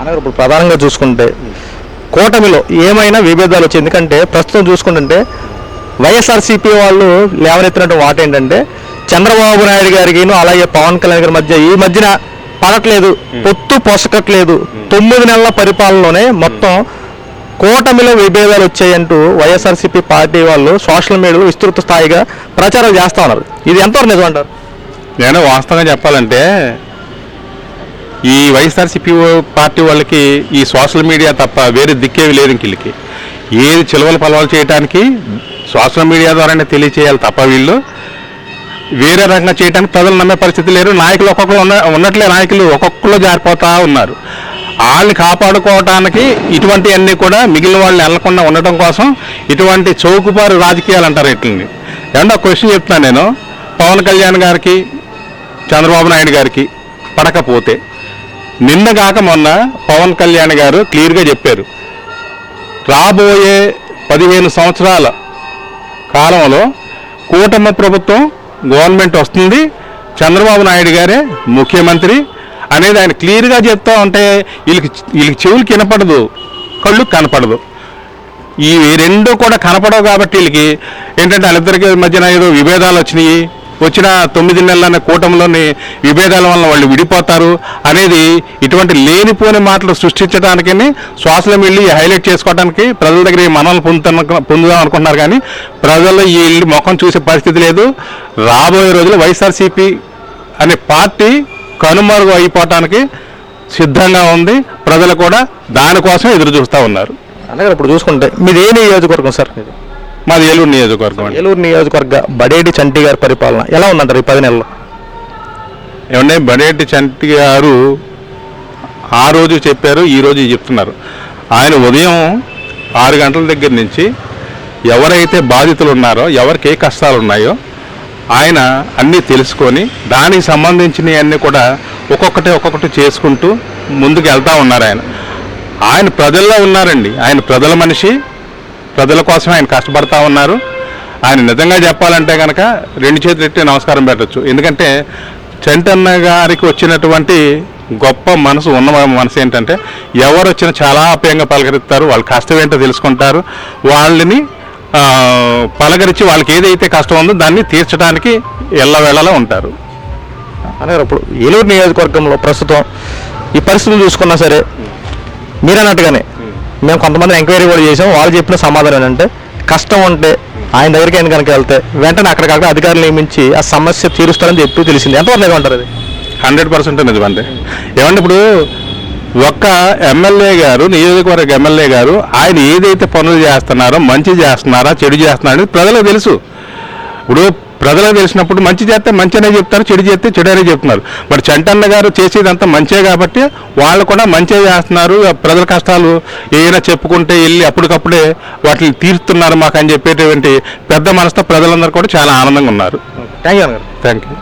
అనగా ఇప్పుడు ప్రధానంగా చూసుకుంటే కూటమిలో ఏమైనా విభేదాలు వచ్చాయి? ఎందుకంటే ప్రస్తుతం చూసుకుంటుంటే వైఎస్ఆర్సీపీ వాళ్ళు లేవనెత్తినట్టు మాట ఏంటంటే చంద్రబాబు నాయుడు గారికి అలాగే పవన్ కళ్యాణ్ గారి మధ్య ఈ మధ్యన పడట్లేదు పొత్తు పొసకట్లేదు. తొమ్మిది నెలల పరిపాలనలోనే మొత్తం కూటమిలో విభేదాలు వచ్చాయంటూ వైఎస్ఆర్సీపీ పార్టీ వాళ్ళు సోషల్ మీడియాలో విస్తృత స్థాయిగా ప్రచారం చేస్తా ఉన్నారు. ఇది ఎంతవరకు నిజం అంటారు నేను వాస్తవంగా చెప్పాలంటే ఈ వైఎస్ఆర్సీపీ పార్టీ వాళ్ళకి ఈ సోషల్ మీడియా తప్ప వేరే దిక్కేవి లేదు ఇంకిళ్ళకి ఏది చిలవలు పలవలు చేయడానికి సోషల్ మీడియా ద్వారానే తెలియచేయాలి తప్ప వీళ్ళు. వేరే రకంగా చేయడానికి ప్రజలు నమ్మే పరిస్థితి లేరు నాయకులు ఒక్కొక్కరు ఉన్న ఉన్నట్లే నాయకులు ఒక్కొక్కరు జారిపోతూ ఉన్నారు. వాళ్ళని కాపాడుకోవటానికి ఇటువంటివన్నీ కూడా మిగిలిన వాళ్ళు వెళ్ళకుండా ఉండటం కోసం ఇటువంటి చౌకుబారు రాజకీయాలు అంటారు వీటిని ఏమన్నా క్వశ్చన్ చెప్తున్నాను నేను. పవన్ కళ్యాణ్ గారికి చంద్రబాబు నాయుడు గారికి పడకపోతే నిన్న కాక మొన్న పవన్ కళ్యాణ్ గారు క్లియర్గా చెప్పారు. రాబోయే పదిహేను సంవత్సరాల కాలంలో కూటమి ప్రభుత్వం గవర్నమెంట్ వస్తుంది. చంద్రబాబు నాయుడు గారే ముఖ్యమంత్రి అనేది ఆయన క్లియర్గా చెప్తా ఉంటే వీళ్ళకి వీళ్ళకి చెవులు వినపడదు కళ్ళు కనపడదు. ఈ రెండు కూడా కనపడవు కాబట్టి వీళ్ళకి ఏంటంటే వాళ్ళిద్దరికి మధ్యన ఏదో విభేదాలు వచ్చినాయి. వచ్చిన తొమ్మిది నెలలనే కూటమిలోని విభేదాల వల్ల వాళ్ళు విడిపోతారు అనేది ఇటువంటి లేనిపోని మాటలు సృష్టించడానికని శ్వాసలు వెళ్ళి హైలైట్ చేసుకోవడానికి ప్రజల దగ్గర ఈ మనల్ని పొందుతున్న పొందుదాం అనుకుంటున్నారు కానీ ప్రజలు ఈ ముఖం చూసే పరిస్థితి లేదు. రాబోయే రోజులు వైఎస్ఆర్సీపీ అనే పార్టీ కనుమరుగు అయిపోవటానికి సిద్ధంగా ఉంది. ప్రజలు కూడా దానికోసం ఎదురు చూస్తూ ఉన్నారు. అలాగే ఇప్పుడు చూసుకుంటే మీరు ఏ నియోజకవర్గం సార్ మీది ఏలూరు నియోజకవర్గం అండి. ఏలూరు నియోజకవర్గ బడేటి చంటి గారి పరిపాలన ఎలా ఉందంటారు ఈ పది నెలల్లో? ఏమంటే బడేటి చంటి గారు ఆ రోజు చెప్పారు ఈ రోజు చెప్తున్నారు. ఆయన ఉదయం ఆరు గంటల దగ్గర నుంచి ఎవరైతే బాధితులు ఉన్నారో ఎవరికి ఏ కష్టాలు ఉన్నాయో ఆయన అన్నీ తెలుసుకొని దానికి సంబంధించినవి అన్నీ కూడా ఒక్కొక్కటి ఒక్కొక్కటి చేసుకుంటూ ముందుకు వెళ్తూ ఉన్నారు ఆయన. ఆయన ప్రజల్లో ఉన్నారండి. ఆయన ప్రజల మనిషి ప్రజల కోసం ఆయన కష్టపడతా ఉన్నారు. ఆయన నిజంగా చెప్పాలంటే కనుక రెండు చేతులు ఎట్టి నమస్కారం పెట్టచ్చు. ఎందుకంటే చంటన్న గారికి వచ్చినటువంటి గొప్ప మనసు ఉన్న మనసు ఏంటంటే ఎవరు వచ్చినా చాలా ఆప్యాయంగా పలకరిస్తారు. వాళ్ళ కష్టం ఏంటో తెలుసుకుంటారు. వాళ్ళని పలకరించి వాళ్ళకి ఏదైతే కష్టం ఉందో దాన్ని తీర్చడానికి ఎల్లవేళలా ఉంటారు. అనగా ఇప్పుడు ఏలూరు నియోజకవర్గంలో ప్రస్తుతం ఈ పరిస్థితులు చూసుకున్నా సరే మీరు అన్నట్టుగానే మేము కొంతమంది ఎంక్వైరీ కూడా చేసాం. వాళ్ళు చెప్పిన సమాధానం ఏంటంటే కష్టం ఉంటే ఆయన దగ్గరికి ఆయన కనుక వెళ్తే వెంటనే అక్కడికక్కడ అధికారులు నియమించి ఆ సమస్య తీరుస్తారని చెప్పి తెలిసింది. ఎంతవరకు నిజం అది? హండ్రెడ్ పర్సెంట్ నిజమండి ఏమంటే ఇప్పుడు ఒక్క ఎమ్మెల్యే గారు నియోజకవర్గ ఎమ్మెల్యే గారు ఆయన ఏదైతే పనులు చేస్తున్నారో మంచి చేస్తున్నారా చెడు చేస్తున్నారో అనేది ప్రజలకు తెలుసు. ఇప్పుడు ప్రజలకు తెలిసినప్పుడు మంచి చేస్తే మంచి అనే చెప్తారు చెడు చేస్తే చెడు అనే చెప్తున్నారు. మరి చంటన్న గారు చేసేదంతా మంచే కాబట్టి వాళ్ళు కూడా మంచిగా చేస్తున్నారు. ప్రజల కష్టాలు ఏదైనా చెప్పుకుంటే వెళ్ళి అప్పటికప్పుడే వాటిని తీరుస్తున్నారు మాకు అని చెప్పేటువంటి పెద్ద మనసుతో ప్రజలందరూ కూడా చాలా ఆనందంగా ఉన్నారు. Thank you thank you